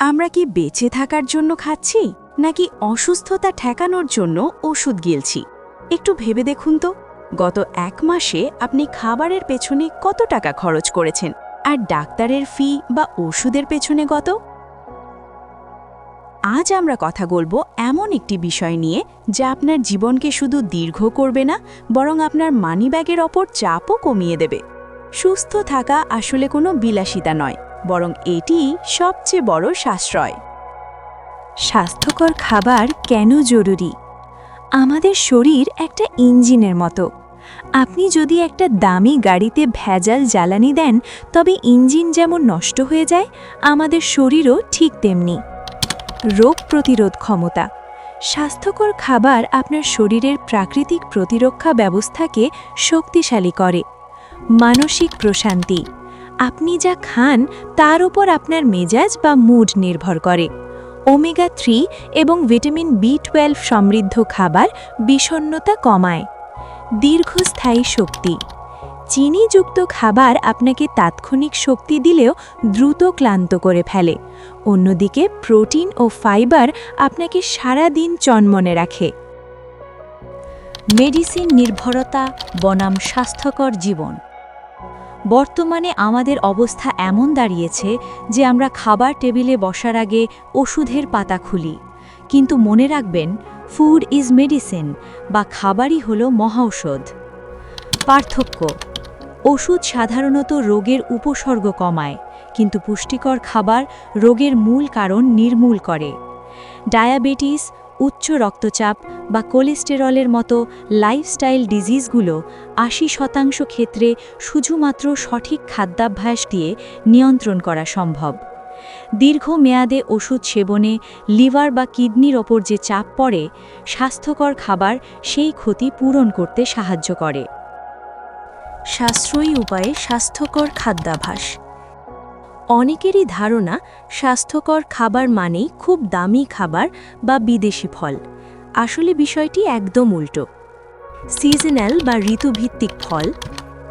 আমরা কি বেঁচে থাকার জন্য খাচ্ছি, নাকি অসুস্থতা ঠেকানোর জন্য ওষুধ গিলছি? একটু ভেবে দেখুন তো। গত এক মাসে আপনি খাবারের পেছনে কত টাকা খরচ করেছেন? আর ডাক্তারের ফি বা ওষুধের পেছনে গত আজ আমরা কথা বলব এমন একটি বিষয় নিয়ে, যা আপনার জীবনকে শুধু দীর্ঘ করবে না, বরং আপনার মানিব্যাগের ওপর চাপও কমিয়ে দেবে। সুস্থ থাকা আসলে কোনো বিলাসিতা নয়। বরং এটি সবচেয়ে বড় সাশ্রয়। স্বাস্থ্যকর খাবার কেন জরুরি? আমাদের শরীর একটা ইঞ্জিনের মতো। আপনি যদি একটা দামি গাড়িতে ভেজাল জ্বালানি দেন, তবে ইঞ্জিন যেমন নষ্ট হয়ে যায়, আমাদের শরীরও ঠিক তেমনি। রোগ প্রতিরোধ ক্ষমতা। স্বাস্থ্যকর খাবার আপনার শরীরের প্রাকৃতিক প্রতিরক্ষা ব্যবস্থাকে শক্তিশালী করে। মানসিক প্রশান্তি। আপনি যা খান, তার উপর আপনার মেজাজ বা মুড নির্ভর করে। ওমেগা থ্রি এবং ভিটামিন বি টুয়েলভ সমৃদ্ধ খাবার বিষণ্নতা কমায়। দীর্ঘস্থায়ী শক্তি। চিনিযুক্ত খাবার আপনাকে তাৎক্ষণিক শক্তি দিলেও দ্রুত ক্লান্ত করে ফেলে। অন্যদিকে প্রোটিন ও ফাইবার আপনাকে সারা দিন চনমনে রাখে। মেডিসিন নির্ভরতা, বনাম স্বাস্থ্যকর জীবন। বর্তমানে আমাদের অবস্থা এমন দাঁড়িয়েছে যে আমরা খাবার টেবিলে বসার আগে ওষুধের পাতা খুলি। কিন্তু মনে রাখবেন ফুড ইজ মেডিসিন বা খাবারই হল মহাঔষধ। পার্থক্য, ওষুধ সাধারণত রোগের উপসর্গ কমায়, কিন্তু পুষ্টিকর খাবার রোগের মূল কারণ নির্মূল করে। ডায়াবেটিস উচ্চ রক্তচাপ বা কোলেস্টেরলের মতো লাইফস্টাইল ডিজিজগুলো আশি শতাংশ ক্ষেত্রে শুধুমাত্র সঠিক খাদ্যাভ্যাস দিয়ে নিয়ন্ত্রণ করা সম্ভব। দীর্ঘমেয়াদে ওষুধ সেবনে লিভার বা কিডনির ওপর যে চাপ পড়ে, স্বাস্থ্যকর খাবার সেই ক্ষতি পূরণ করতে সাহায্য করে। সাশ্রয়ী উপায়ে স্বাস্থ্যকর খাদ্যাভাস অনেকেরই ধারণা, স্বাস্থ্যকর খাবার মানেই খুব দামি খাবার বা বিদেশি ফল। আসলে বিষয়টি একদম উল্টো। সিজনাল বা ঋতুভিত্তিক ফল,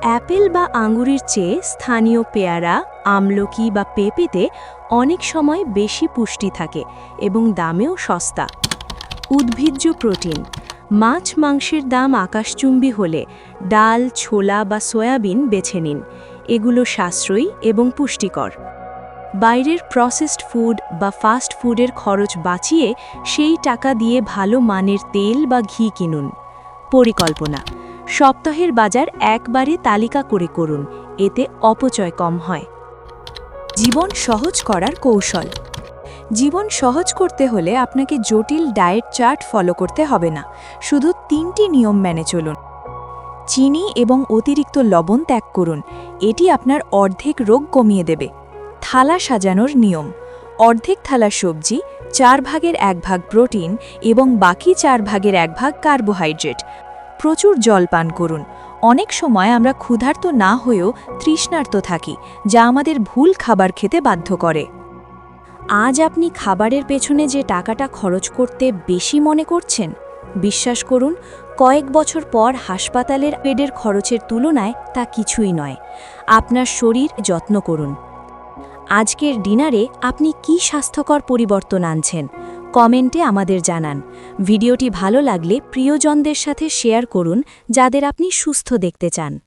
অ্যাপেল বা আঙুরের চেয়ে স্থানীয় পেয়ারা, আমলকি বা পেঁপেতে অনেক সময় বেশি পুষ্টি থাকে এবং দামেও সস্তা। উদ্ভিজ্জ প্রোটিন, মাছ মাংসের দাম আকাশচুম্বী হলে ডাল, ছোলা বা সয়াবিন বেছে নিন। এগুলো সাশ্রয়ী এবং পুষ্টিকর। বাইরের প্রসেসড ফুড বা ফাস্ট ফুডের খরচ বাঁচিয়ে সেই টাকা দিয়ে ভালো মানের তেল বা ঘি কিনুন। পরিকল্পনা, সপ্তাহের বাজার একবারে তালিকা করে করুন, এতে অপচয় কম হয়। জীবন সহজ করার কৌশল, জীবন সহজ করতে হলে আপনাকে জটিল ডায়েট চার্ট ফলো করতে হবে না, শুধু তিনটি নিয়ম মেনে চলুন। চিনি এবং অতিরিক্ত লবণ ত্যাগ করুন। এটি আপনার অর্ধেক রোগ কমিয়ে দেবে। থালা সাজানোর নিয়ম। অর্ধেক থালা সবজি, চার ভাগের এক ভাগ প্রোটিন এবং বাকি চার ভাগের এক ভাগ কার্বোহাইড্রেট। প্রচুর জল পান করুন। অনেক সময় আমরা ক্ষুধার্ত না হয়েও তৃষ্ণার্ত থাকি, যা আমাদের ভুল খাবার খেতে বাধ্য করে। আজ আপনি খাবারের পেছনে যে টাকাটা খরচ করতে বেশি মনে করছেন? বিশ্বাস করুন, কয়েক বছর পর হাসপাতালের বেডের খরচের তুলনায় তা কিছুই নয়। আপনার শরীর যত্ন করুন। আজকের ডিনারে আপনি কি স্বাস্থ্যকর পরিবর্তন আনছেন? কমেন্টে আমাদের জানান। ভিডিওটি ভালো লাগলে প্রিয়জনদের সাথে শেয়ার করুন, যাদের আপনি সুস্থ দেখতে চান।